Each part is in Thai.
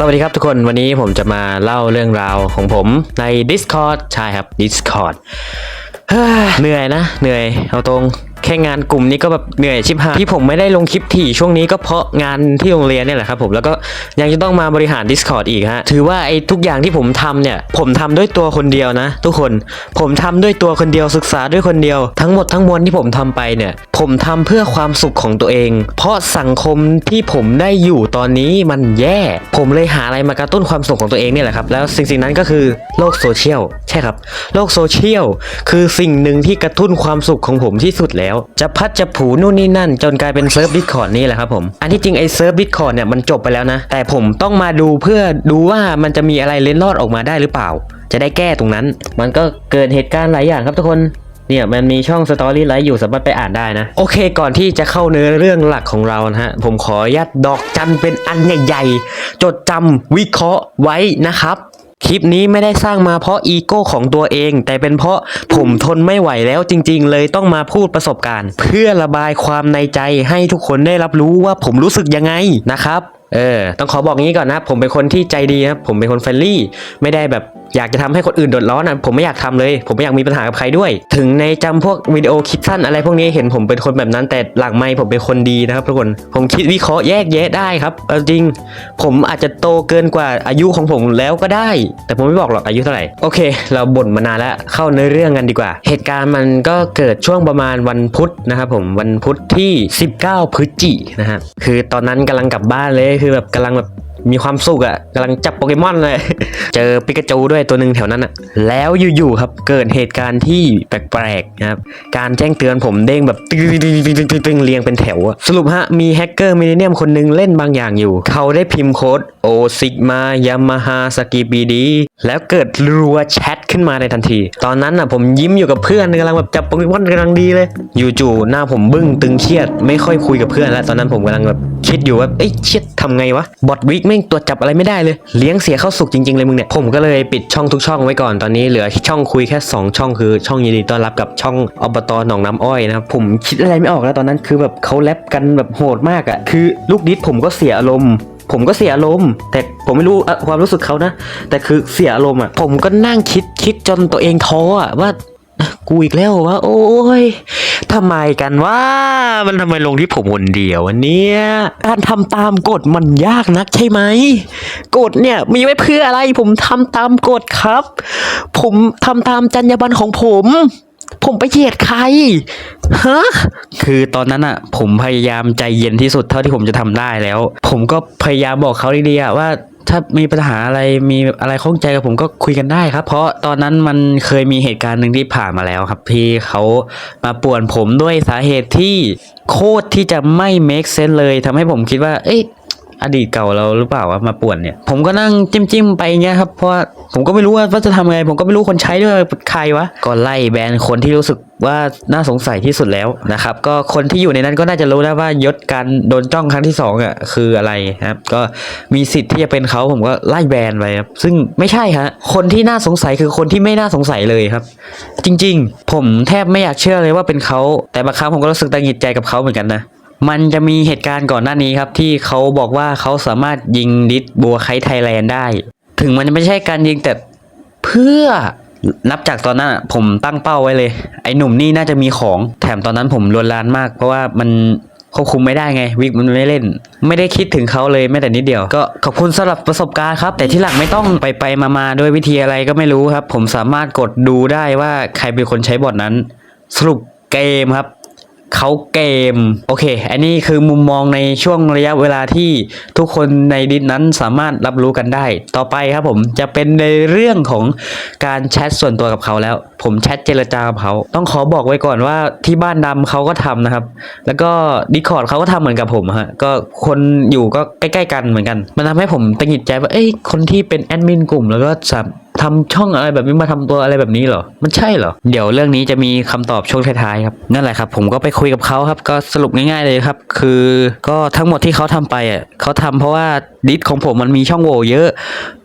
สวัสดีครับทุกคนวันนี้ผมจะมาเล่าเรื่องราวของผมใน Discord ใช่ครับ Discord เฮ้ยเหนื่อยนะ เหนื่อยเอาตรง ค่งานกลุ่มนี้ก็แบบเหนื่อยชิบหายที่ผมไม่ได้ลงคลิปถี่ช่วงนี้ก็เพราะงานที่โรงเรียนเนี่ยแหละครับผมแล้วก็ยังจะต้องมาบริหาร Discord อีกฮะถือว่าไอ้ทุกอย่างที่ผมทำเนี่ยผมทำด้วยตัวคนเดียวนะ ทุกคนผมทำด้วยตัวคนเดียวศึกษาด้วยคนเดียว ทั้งหมดทั้งมวลที่ผมทำไปเนี่ยผมทำเพื่อความสุขของตัวเอง เพราะสังคมที่ผมได้อยู่ตอนนี้มันแย่ ผมเลยหาอะไรมากระตุ้นความสุขของตัวเองเนี่ยแหละครับแล้วสิ่งสิ่งนั้นก็คือโลกโซเชียลใช่ครับโลกโซเชียลคือสิ่งหนึ่งที่กระตุ้นความสุขของผมที่สุดแล้วจะพัดจะผูนู่นนี่นั่น จนกลายเป็นเซิร์ฟดิสคอร์ดนี่แหละครับผมอันที่จริงไอ้เซิร์ฟดิสคอร์ดเนี่ยมันจบไปแล้วนะ แต่ผมต้องมาดูเพื่อดูว่ามันจะมีอะไรเล็นลอดออกมาได้หรือเปล่า จะได้แก้ตรงนั้น มันก็เกิดเหตุการณ์หลายอย่างครับทุกคนเนี่ยมันมีช่องสตอรี่ไลฟ์อยู่สามารถไปอ่านได้นะ โอเค ก่อนที่จะเข้าเนื้อเรื่องหลักของเรานะฮะ ผมขออนุญาตดอกจันเป็นอันใหญ่ๆ จดจำวิเคราะห์ไว้นะครับ คลิปนี้ไม่ได้สร้างมาเพราะอีโก้ของตัวเอง แต่เป็นเพราะผมทนไม่ไหวแล้วจริง ๆ เลยต้องมาพูดประสบการณ์ เพื่อระบายความในใจให้ทุกคนได้รับรู้ว่าผมรู้สึกยังไงนะครับ เออ ต้องขอบอกงี้ก่อนนะ ผมเป็นคนที่ใจดีนะผมเป็นคนเฟรนลี่ ไม่ได้แบบ อยากจะทำให้คนอื่นเดือดร้อนนะผมไม่อยากทำเลย ผมไม่อยากมีปัญหากับใครด้วย ถึงในจำพวกวิดีโอคลิปสั้นอะไรพวกนี้เห็นผมเป็นคนแบบนั้น แต่หลังไม่ผมเป็นคนดีนะครับทุกคนผมคิดวิเคราะห์แยกแยะได้ครับเอาจริง ผมอาจจะโตเกินกว่าอายุของผมแล้วก็ได้ แต่ผมไม่บอกหรอกอายุเท่าไหร่โอเค เราบ่นมานานแล้วเข้าในเรื่องกันดีกว่า เหตุการณ์มันก็เกิดช่วงประมาณวันพุธนะครับผมวันพุธที่ 19 พฤศจินะฮะคือตอนนั้นกำลังกลับบ้านเลยคือแบบกำลังแบบ มีความสุขอะ่ะกำลังจับโปเกมอนเลย เจอปิกาจูด้วยตัวหนึ่งแถวนั้นอะ่ะ แล้วอยู่ๆครับเกิดเหตุการณ์ที่แปลกๆนะครับการแจ้งเตือนผมเด้งแบบตึ้งตึ้งตึ้งตึ้งตึ้งเรียงเป็นแถวอะสรุปฮะมีแฮกเกอร์มิเลเนียมคนหนึงเล่นบางอย่างอยู่ เขาได้พิมพ์โค้ดโอซิกมายามาฮาสกีบีดีแล้วเกิดรัวแชทขึ้นมาในทันที ตอนนั้นอะผมยิ้มอยู่กับเพื่อนกำลังแบบจับโปเกมอนกำลังดีเลย อยู่จู่หน้าผมบึ้งตึงเครียด ไม่ค่อยคุยกับเพื่อนแล้วตอนนั้นผมกำลังแบบคิดอยู่ว่าเอ้ยเชิดทำไงวะบอทวิกแม่งตรวจจับอะไรไม่ได้เลย เลี้ยงเสียเข้าสุกจริงๆเลยมึงเนี่ย ผมก็เลยปิดช่องทุกช่องไว้ก่อนตอนนี้เหลือช่องคุยแค่ 2 ช่องคือช่องยินดีต้อนรับกับช่องอบตหนองน้ำอ้อยนะครับผมคิดอะไรไม่ออกแล้วตอนนั้นคือแบบเขาแรปกันแบบโหดมากอะ่ะคือลูกดิสผมก็เสียอารมณ์ผมก็เสียอารมณ์แต่ผมไม่รู้ความรู้สึกเขานะ แต่คือเสียอารมณ์อะผมก็นั่งคิดคิดจนตัวเองท้ออะว่ากูอีกแล้ววะโอ้ย ทำไมกันว่ามันทำไมลงที่ผมคนเดียววันนี้การทำตามกฎมันยากนักใช่ไหมกฎเนี่ยมีไว้เพื่ออะไร ผมทำตามกฎครับ ผมทำตามจรรยาบรรณของผม ผมไปเหยียดใครฮะคือตอนนั้นอะผมพยายามใจเย็นที่สุดเท่าที่ผมจะทำได้แล้ว ผมก็พยายามบอกเขาดีๆอะว่า ถ้ามีปัญหาอะไรมีอะไรข้องใจกับผมก็คุยกันได้ครับ เพราะตอนนั้นมันเคยมีเหตุการณ์หนึ่งที่ผ่านมาแล้วครับ ที่เขามาป่วนผมด้วยสาเหตุที่โคตรที่จะไม่ make sense เลยทำให้ผมคิดว่า เอ๊ะ อดีตเก่าเราหรือเปล่าว่ามาป่วนเนี่ย ผมก็นั่งจิ้มจิ้มๆไปเงี้ยครับเพราะผมก็ไม่รู้ว่าจะทำไง ผมก็ไม่รู้คนใช้ด้วยใครวะก็ไล่แบนคนที่รู้สึกว่าน่าสงสัยที่สุดแล้วนะครับ ก็คนที่อยู่ในนั้นก็น่าจะรู้แล้วว่ายศการโดนจ้องครั้งที่สองอะคืออะไรครับ ก็มีสิทธิ์ที่จะเป็นเขาผมก็ไล่แบนไปครับซึ่งไม่ใช่ฮะคนที่น่าสงสัยคือคนที่ไม่น่าสงสัยเลยครับ จริง ๆ ผมแทบไม่อยากเชื่อเลยว่าเป็นเขาแต่บางครั้งผมก็รู้สึกตังหิดใจกับเขาเหมือนกันนะ มันจะมีเหตุการณ์ก่อนหน้านี้ครับที่เขาบอกว่าเขาสามารถยิงดิสบัวไคไทยแลนด์ได้ ถึงมันจะไม่ใช่การยิงแต่เพื่อนับจากตอนนั้นผมตั้งเป้าไว้เลย ไอ้หนุ่มนี่น่าจะมีของแถมตอนนั้นผมลวนลานมาก เพราะว่ามันควบคุมไม่ได้ไง วิกมันไม่เล่น ไม่ได้คิดถึงเขาเลยแม้แต่นิดเดียว ก็ขอบคุณสำหรับประสบการณ์ครับ แต่ที่หลังไม่ต้องไปไปมามาด้วยวิธีอะไรก็ไม่รู้ครับ ผมสามารถกดดูได้ว่าใครเป็นคนใช้บอทนั้น สรุปเกมครับ เขาเกม โอเค อันนี้คือมุมมองในช่วงระยะเวลาที่ทุกคนในดิสนั้นสามารถรับรู้กันได้ ต่อไปครับผมจะเป็นในเรื่องของการแชทส่วนตัวกับเขาแล้ว ผมแชทเจรจากับเขา ต้องขอบอกไว้ก่อนว่าที่บ้านดำเขาก็ทำนะครับ แล้วก็ดิคอร์ดเขาก็ทำเหมือนกับผมฮะก็คนอยู่ก็ใกล้ ๆ กันเหมือนกัน มันทำให้ผมตังหิดใจว่าเอ้ยคนที่เป็นแอดมินกลุ่มแล้วก็สาม ทำช่องอะไรแบบนี้มาทำตัวอะไรแบบนี้เหรอ มันใช่เหรอ เดี๋ยวเรื่องนี้จะมีคำตอบช่วงท้ายๆครับ นั่นแหละครับ ผมก็ไปคุยกับเขาครับ ก็สรุปง่ายๆเลยครับ คือก็ทั้งหมดที่เขาทำไปอะเขาทำเพราะว่าดิสของผมมันมีช่องโหว่เยอะ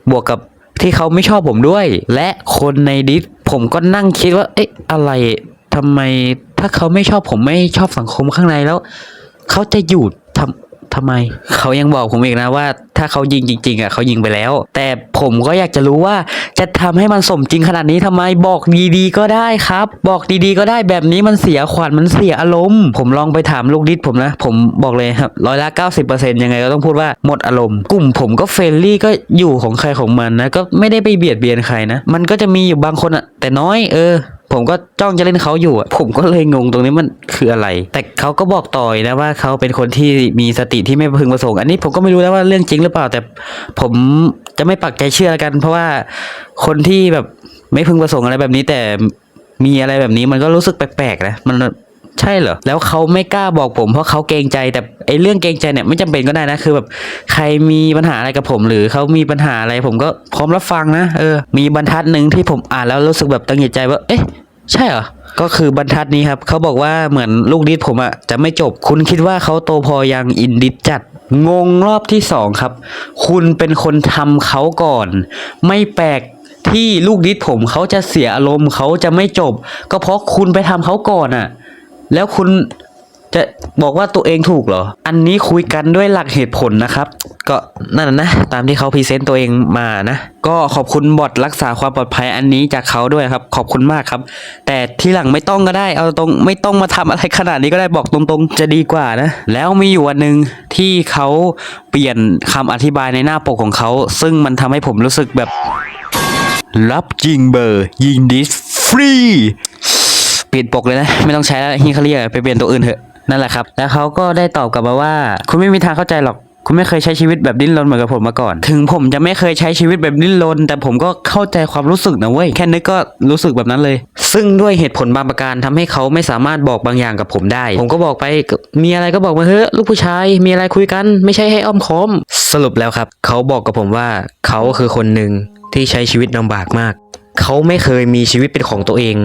บวกกับที่เขาไม่ชอบผมด้วย และคนในดิสผมก็นั่งคิดว่า เอ๊ะ อะไรทำไมถ้าเขาไม่ชอบผมไม่ชอบสังคมข้างในแล้ว เขาจะอยู่ ทำทำไม เขายังบอกผมอีกนะว่า ถ้าเขายิงจริงๆอะเขายิงไปแล้ว แต่ผมก็อยากจะรู้ว่าจะทำให้มันสมจริงขนาดนี้ทำไมบอกดีๆก็ได้ครับ บอกดีๆก็ได้แบบนี้มันเสียขวัญมันเสียอารมณ์ ผมลองไปถามลูกดิษผมนะ ผมบอกเลยครับร้อยละ90%ยังไงก็ต้องพูดว่าหมดอารมณ์ กลุ่มผมก็เฟรนลี่ก็อยู่ของใครของมันนะ ก็ไม่ได้ไปเบียดเบียนใครนะ มันก็จะมีอยู่บางคนอะแต่น้อยเออ ผมก็จ้องจะเล่นเขาอยู่อะผมก็เลยงงตรงนี้มันคืออะไร แต่เขาก็บอกต่อยนะว่าเขาเป็นคนที่มีสติที่ไม่พึงประสงค์ อันนี้ผมก็ไม่รู้แล้วว่าเรื่องจริงหรือเปล่า แต่ผมจะไม่ปักใจเชื่อกัน เพราะว่าคนที่แบบไม่พึงประสงค์อะไรแบบนี้ แต่มีอะไรแบบนี้มันก็รู้สึกแปลกๆนะมันใช่เหรอ แล้วเขาไม่กล้าบอกผมเพราะเขาเกรงใจ แต่ไอ้เรื่องเกรงใจเนี่ยไม่จำเป็นก็ได้นะ คือแบบใครมีปัญหาอะไรกับผม หรือเขามีปัญหาอะไรผมก็พร้อมรับฟังนะ เออ มีบรรทัดหนึ่งที่ผมอ่านแล้วรู้สึกแบบตั้งใจว่า เอ๊ะ ใช่เหรอ ก็คือบรรทัดนี้ครับ เขาบอกว่าเหมือนลูกดิสผมอะจะไม่จบ คุณคิดว่าเขาโตพอยังอินดิสจัด งงรอบที่สองครับ คุณเป็นคนทำเขาก่อน ไม่แปลกที่ลูกดิสผมเขาจะเสียอารมณ์เขาจะไม่จบ ก็เพราะคุณไปทำเขาก่อนอะแล้วคุณ จะบอกว่าตัวเองถูกเหรอ อันนี้คุยกันด้วยหลักเหตุผลนะครับ ก็นั่นนะ ตามที่เขาพรีเซนต์ตัวเองมานะ ก็ขอบคุณบอทรักษาความปลอดภัยอันนี้จากเขาด้วยครับ ขอบคุณมากครับ แต่ที่หลังไม่ต้องก็ได้ เอาตรงไม่ต้องมาทำอะไรขนาดนี้ก็ได้บอกตรงๆ จะดีกว่านะ แล้วมีอยู่วันหนึ่งที่เขาเปลี่ยนคำอธิบายในหน้าปกของเขา ซึ่งมันทำให้ผมรู้สึกแบบ รับจริงเบอร์ ยิงดิสฟรีเปลี่ยนปกเลยนะ ไม่ต้องใช้แล้วฮิคาเรียไปเปลี่ยนตัวอื่นเถอะ นั่นแหละครับ แล้วเขาก็ได้ตอบกลับมาว่า คุณไม่มีทางเข้าใจหรอกคุณไม่เคยใช้ชีวิตแบบดิ้นรนเหมือนกับผมมาก่อน ถึงผมจะไม่เคยใช้ชีวิตแบบดิ้นรน แต่ผมก็เข้าใจความรู้สึกนะเว้ย แค่นึกก็รู้สึกแบบนั้นเลย ซึ่งด้วยเหตุผลบางประการทำให้เขาไม่สามารถบอกบางอย่างกับผมได้ ผมก็บอกไป มีอะไรก็บอกมาเถอะลูกผู้ชาย มีอะไรคุยกัน ไม่ใช่ให้อ้อมค้อม สรุปแล้วครับ เขาบอกกับผมว่า เขาคือคนหนึ่งที่ใช้ชีวิตลำบากมาก เขาไม่เคยมีชีวิตเป็นของตัวเอง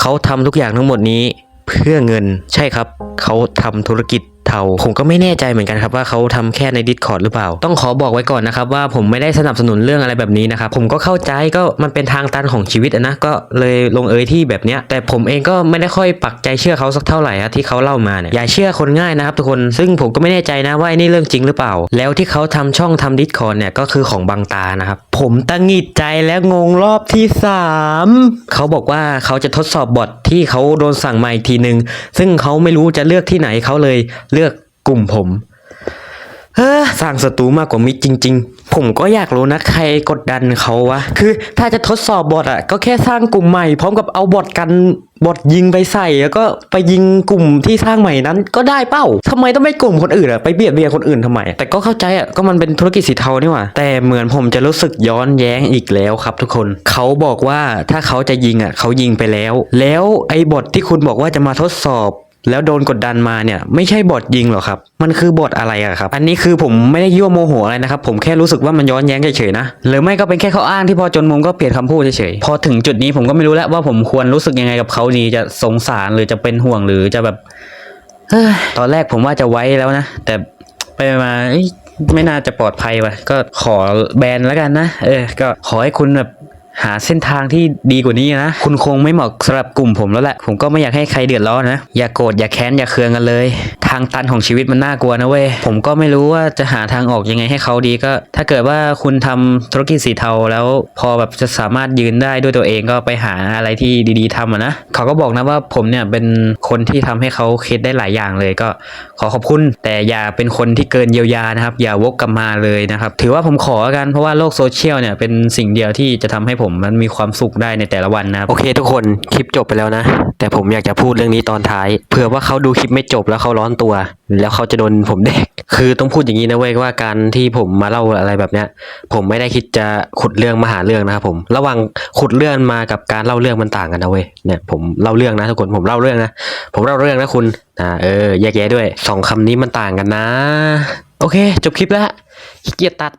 เขาทำทุกอย่างทั้งหมดนี้ เพื่อเงินใช่ครับ เขาทำธุรกิจ เทา ผมก็ไม่แน่ใจเหมือนกันครับว่าเขาทำแค่ใน Discord หรือเปล่า ต้องขอบอกไว้ก่อนนะครับว่าผมไม่ได้สนับสนุนเรื่องอะไรแบบนี้นะครับผมก็เข้าใจก็มันเป็นทางตันของชีวิตนะก็เลยลงเอยที่แบบเนี้ยแต่ผมเองก็ไม่ได้ค่อยปักใจเชื่อเขาสักเท่าไหร่อะที่เขาเล่ามาเนี่ยอย่าเชื่อคนง่ายนะครับทุกคนซึ่งผมก็ไม่แน่ใจนะว่าไอ้นี่เรื่องจริงหรือเปล่า แล้วที่เขาทำช่องทำ Discord เนี่ยก็คือของบางตานะครับผมตั้งหงิดใจและงงรอบที่ 3 เขาบอกว่าเขาจะทดสอบบอทที่เขาโดนสั่งมาอีกทีนึง ซึ่งเขาไม่รู้จะเลือกที่ไหนเขาเลยเลือก กลุ่มผมเฮ้อสร้างศัตรูมากกว่ามิตรจริง ๆ ผมก็อยากรู้นะใครกดดันเขาวะ คือถ้าจะทดสอบบอทอะ ก็แค่สร้างกลุ่มใหม่ พร้อมกับเอาบอทกันบอทยิงไปใส่ แล้วก็ไปยิงกลุ่มที่สร้างใหม่นั้น ก็ได้เป้าทำไมต้องไปกลุ่มคนอื่นอะไปเบียดเบียนคนอื่นทำไม แต่ก็เข้าใจอะก็มันเป็นธุรกิจสีเทานี่หว่า แต่เหมือนผมจะรู้สึกย้อนแย้งอีกแล้วครับ ทุกคนเขาบอกว่าถ้าเขาจะยิงอะเขายิงไปแล้ว แล้วไอ้บอทที่คุณบอกว่าจะมาทดสอบ แล้วโดนกดดันมาเนี่ยไม่ใช่บทยิงหรอกครับ มันคือบทอะไรอะครับ อันนี้คือผมไม่ได้ยั่วโมโหอะไรนะครับ ผมแค่รู้สึกว่ามันย้อนแย้งเฉยๆนะ หรือไม่ก็เป็นแค่ข้ออ้างที่พอจนมุมก็เปลี่ยนคำพูดเฉยๆ พอถึงจุดนี้ผมก็ไม่รู้แล้วว่าผมควรรู้สึกยังไงกับเขาดีจะสงสารหรือจะเป็นห่วงหรือจะแบบเฮ้ยตอนแรกผมว่าจะไว้แล้วนะ แต่ไปมาไม่น่าจะปลอดภัยว่ะก็ขอแบนแล้วกันนะ เออ ก็ขอให้คุณแบบ หาเส้นทางที่ดีกว่านี้นะ คุณคงไม่เหมาะสำหรับกลุ่มผมแล้วแหละ ผมก็ไม่อยากให้ใครเดือดร้อนนะ อย่าโกรธอย่าแค้นอย่าเคืองกันเลย ทางตันของชีวิตมันน่ากลัวนะเว้ย ผมก็ไม่รู้ว่าจะหาทางออกยังไงให้เขาดีก็ ถ้าเกิดว่าคุณทำธุรกิจสีเทาแล้วพอแบบจะสามารถยืนได้ด้วยตัวเองก็ไปหาอะไรที่ดีๆทำอะนะ เขาก็บอกนะว่าผมเนี่ยเป็นคนที่ทำให้เขาคิดได้หลายอย่างเลยก็ขอขอบคุณ แต่อย่าเป็นคนที่เกินเยียวยานะครับ อย่าวกกลับมาเลยนะครับ ถือว่าผมขอแล้วกันเพราะว่าโลกโซเชียลเนี่ยเป็นสิ่งเดียวที่จะทำให้ผมผมมันมีความสุขได้ในแต่ละวันนะครับ โอเคทุกคนคลิปจบไปแล้วนะ แต่ผมอยากจะพูดเรื่องนี้ตอนท้ายเผื่อว่าเขาดูคลิปไม่จบแล้วเขาร้อนตัว แล้วเขาจะโดนผมแดกคือต้องพูดอย่างนี้นะเว้ยว่าการที่ผมมาเล่าอะไรแบบเนี้ย ผมไม่ได้คิดจะขุดเรื่องมาหาเรื่องนะครับผม ระหว่างขุดเรื่องมากับการเล่าเรื่องมันต่างกันนะเว้ยเนี่ยผมเล่าเรื่องนะทุกคนผมเล่าเรื่องนะผมเล่าเรื่องนะคุณอ่าเออแยกแยะด้วยสองคำนี้มันต่างกันนะ โอเค จบคลิปแล้วขี้เกียจตัด